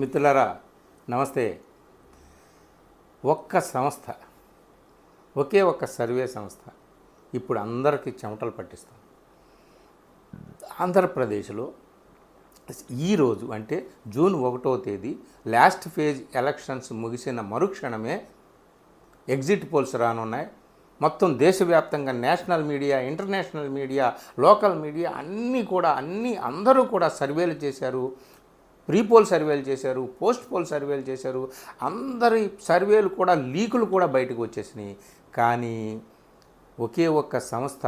మిత్రులరా నమస్తే. ఒక్క సంస్థ ఒకే ఒక్క సర్వే సంస్థ ఇప్పుడు అందరికీ చెమటలు పట్టిస్తాం ఆంధ్రప్రదేశ్లో ఈరోజు అంటే జూన్ ఒకటో తేదీ లాస్ట్ ఫేజ్ ఎలక్షన్స్ ముగిసిన మరుక్షణమే ఎగ్జిట్ పోల్స్ రానున్నాయి. మొత్తం దేశవ్యాప్తంగా national media international media local media అన్నీ కూడా అన్నీ అందరూ కూడా సర్వేలు చేశారు. ప్రీపోల్ సర్వేలు చేశారు పోస్ట్ పోల్ సర్వేలు చేశారు. అందరి సర్వేలు కూడా లీకులు కూడా బయటకు వచ్చేసినాయి. కానీ ఒకే ఒక్క సంస్థ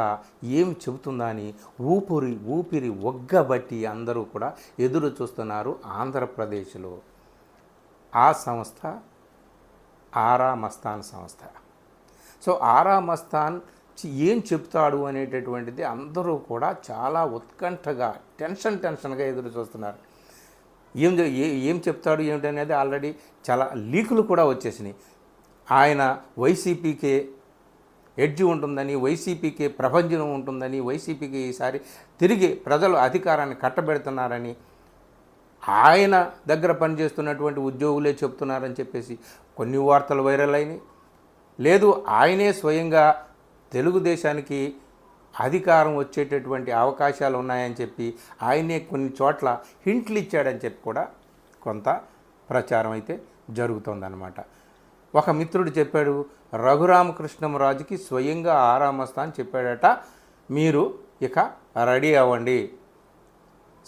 ఏం చెబుతుందా అని ఊపిరి ఊపిరి ఒగ్గబట్టి అందరూ కూడా ఎదురు చూస్తున్నారు ఆంధ్రప్రదేశ్లో. ఆ సంస్థ ఆరా మస్తాన్ సంస్థ. సో ఆరా మస్తాన్ ఏం చెప్తాడు అనేటటువంటిది అందరూ కూడా చాలా ఉత్కంఠగా టెన్షన్ టెన్షన్గా ఎదురు చూస్తున్నారు. ఏం ఏ- ఏం చెప్తాడు ఏమిటనేది ఆల్రెడీ చాలా లీకులు కూడా వచ్చేసినాయి. ఆయన వైసీపీకే ఎడ్జి ఉంటుందని వైసీపీకి ప్రభంజనం ఉంటుందని వైసీపీకి ఈసారి తిరిగి ప్రజలు అధికారాన్ని కట్టబెడుతున్నారని ఆయన దగ్గర పనిచేస్తున్నటువంటి ఉద్యోగులే చెప్తున్నారని చెప్పేసి కొన్ని వార్తలు వైరల్ అయినాయి. లేదు ఆయనే స్వయంగా తెలుగుదేశానికి అధికారం వచ్చేటటువంటి అవకాశాలు ఉన్నాయని చెప్పి ఆయనే కొన్ని చోట్ల హింట్లు ఇచ్చాడని చెప్పి కూడా కొంత ప్రచారం అయితే జరుగుతుందన్నమాట. ఒక మిత్రుడు చెప్పాడు రఘురామకృష్ణంరాజుకి స్వయంగా ఆరామస్తా అని చెప్పాడట. మీరు ఇక రెడీ అవ్వండి.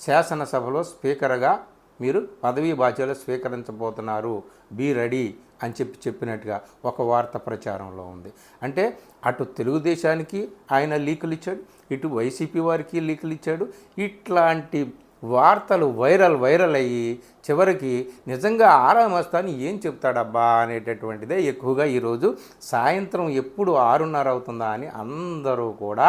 శాసనసభలో స్పీకర్గా మీరు పదవీ బాధ్యతలు స్వీకరించబోతున్నారు. Be ready. అని చెప్పి చెప్పినట్టుగా ఒక వార్త ప్రచారంలో ఉంది. అంటే అటు తెలుగుదేశానికి ఆయన లీకులు ఇచ్చాడు ఇటు వైసీపీ వారికి లీకులు ఇచ్చాడు. ఇట్లాంటి వార్తలు వైరల్ వైరల్ అయ్యి చివరికి నిజంగా ఆరామస్తాని ఏం చెప్తాడబ్బా అనేటటువంటిదే ఎక్కువగా ఈరోజు సాయంత్రం ఎప్పుడు ఆరున్నర అవుతుందా అని అందరూ కూడా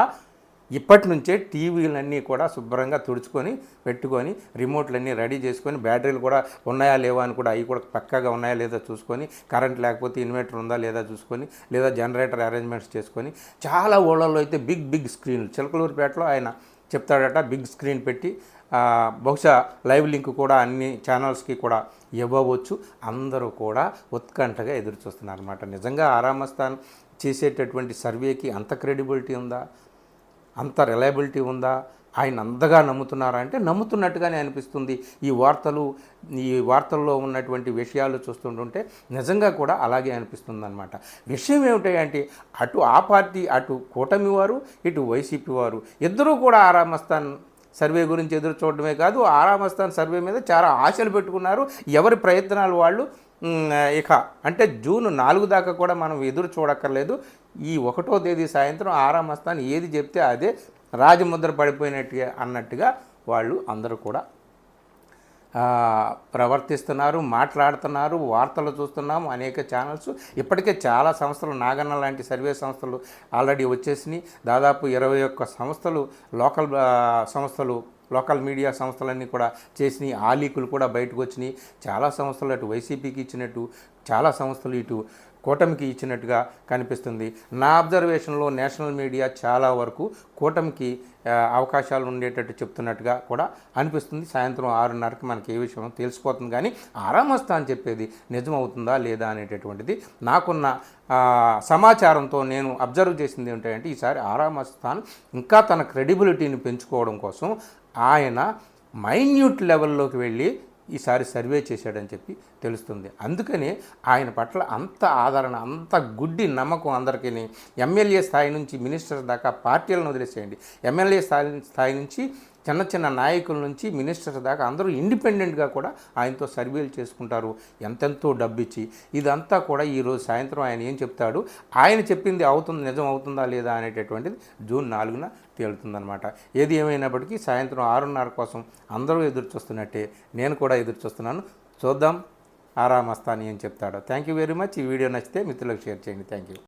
ఇప్పటి నుంచే టీవీలన్నీ కూడా శుభ్రంగా తుడుచుకొని పెట్టుకొని రిమోట్లన్నీ రెడీ చేసుకొని బ్యాటరీలు కూడా ఉన్నాయా లేవా అని కూడా అవి కూడా పక్కాగా ఉన్నాయా లేదా చూసుకొని కరెంట్ లేకపోతే ఇన్వర్టర్ ఉందా లేదా చూసుకొని లేదా జనరేటర్ అరేంజ్మెంట్స్ చేసుకొని చాలా ఊళ్ళల్లో అయితే బిగ్ బిగ్ స్క్రీన్లు. చిలకలూరుపేటలో ఆయన చెప్తాడట బిగ్ స్క్రీన్ పెట్టి బహుశా లైవ్ లింక్ కూడా అన్ని ఛానల్స్కి కూడా ఇవ్వవచ్చు. అందరూ కూడా ఉత్కంఠగా ఎదురు చూస్తున్నారు అనమాట నిజంగా ఆరామస్థాన్ చేసేటటువంటి సర్వేకి అంత క్రెడిబిలిటీ ఉందా? అంత రిలయబిలిటీ ఉందా? ఆయన అంతగా నమ్ముతున్నారా? అంటే నమ్ముతున్నట్టుగానే అనిపిస్తుంది. ఈ వార్తలు ఈ వార్తల్లో ఉన్నటువంటి విషయాలు చూస్తుంటుంటే నిజంగా కూడా అలాగే అనిపిస్తుంది అనమాట విషయం ఏమిటంటే అటు ఆ పార్టీ అటు కూటమి వారు ఇటు వైసీపీ వారు. ఇద్దరూ కూడా ఆరామస్థాన్ సర్వే గురించి ఎదురు చూడడమే కాదు ఆరామస్థాన్ సర్వే మీద చాలా ఆశలు పెట్టుకున్నారు. ఎవరి ప్రయత్నాలు వాళ్ళు? ఇక అంటే జూన్ నాలుగు దాకా కూడా మనం ఎదురు చూడక్కర్లేదు. ఈ ఒకటో తేదీ సాయంత్రం ఆరామస్థాన్ ఏది చెప్తే అదే రాజముద్ర పడిపోయినట్టుగా అన్నట్టుగా వాళ్ళు అందరూ కూడా ప్రవర్తిస్తున్నారు మాట్లాడుతున్నారు వార్తలు చూస్తున్నాము అనేక ఛానల్స్ ఇప్పటికే చాలా సంస్థలు నాగన్న లాంటి సర్వే సంస్థలు ఆల్రెడీ వచ్చేసినాయి. దాదాపు ఇరవై ఒక్క సంస్థలు లోకల్ సంస్థలు లోకల్ మీడియా సంస్థలన్నీ కూడా చేసినాయి. ఆ లీకులు కూడా బయటకు వచ్చినాయి. చాలా సంస్థలు అటు వైసీపీకి ఇచ్చినట్టు చాలా సంస్థలు ఇటు కూటమికి ఇచ్చినట్టుగా కనిపిస్తుంది. నా అబ్జర్వేషన్లో నేషనల్ మీడియా చాలా వరకు కూటమికి అవకాశాలు ఉండేటట్టు చెప్తున్నట్టుగా కూడా అనిపిస్తుంది. సాయంత్రం ఆరున్నరకి మనకి ఏ విషయం తెలిసిపోతుంది. కానీ ఆరామస్తా అని చెప్పేది నిజమవుతుందా లేదా అనేటటువంటిది నాకున్న సమాచారంతో నేను అబ్జర్వ్ చేసింది ఏంటంటే ఈసారి ఆరామస్థాన్ ఇంకా తన క్రెడిబిలిటీని పెంచుకోవడం కోసం ఆయన మైన్యూట్ లెవెల్లోకి వెళ్ళి ఈసారి సర్వే చేశాడని చెప్పి తెలుస్తుంది. అందుకని ఆయన పట్ల అంత ఆదరణ అంత గుడ్డి నమ్మకం అందరికీ ఎమ్మెల్యే స్థాయి నుంచి మినిస్టర్ దాకా పార్టీలను వదిలేసేయండి. ఎమ్మెల్యే స్థాయి స్థాయి నుంచి చిన్న చిన్న నాయకుల నుంచి మినిస్టర్స్ దాకా అందరూ ఇండిపెండెంట్గా కూడా ఆయనతో సర్వేలు చేసుకుంటారు. ఎంతెంతో డబ్బిచ్చి ఇదంతా కూడా ఈరోజు సాయంత్రం ఆయన ఏం చెప్తాడు? ఆయన చెప్పింది అవుతుంది నిజం అవుతుందా లేదా అనేటటువంటిది జూన్ నాలుగున తేలుతుందనమాట ఏది ఏమైనప్పటికీ సాయంత్రం ఆరున్నర కోసం అందరూ ఎదురు చూస్తున్నట్టే నేను కూడా ఎదురు చూస్తున్నాను. చూద్దాం. ఆరామస్తాని ఏం చెప్తాడో. థ్యాంక్ యూ వెరీ మచ్ ఈ వీడియో నచ్చితే మిత్రులకు షేర్ చేయండి. Thank you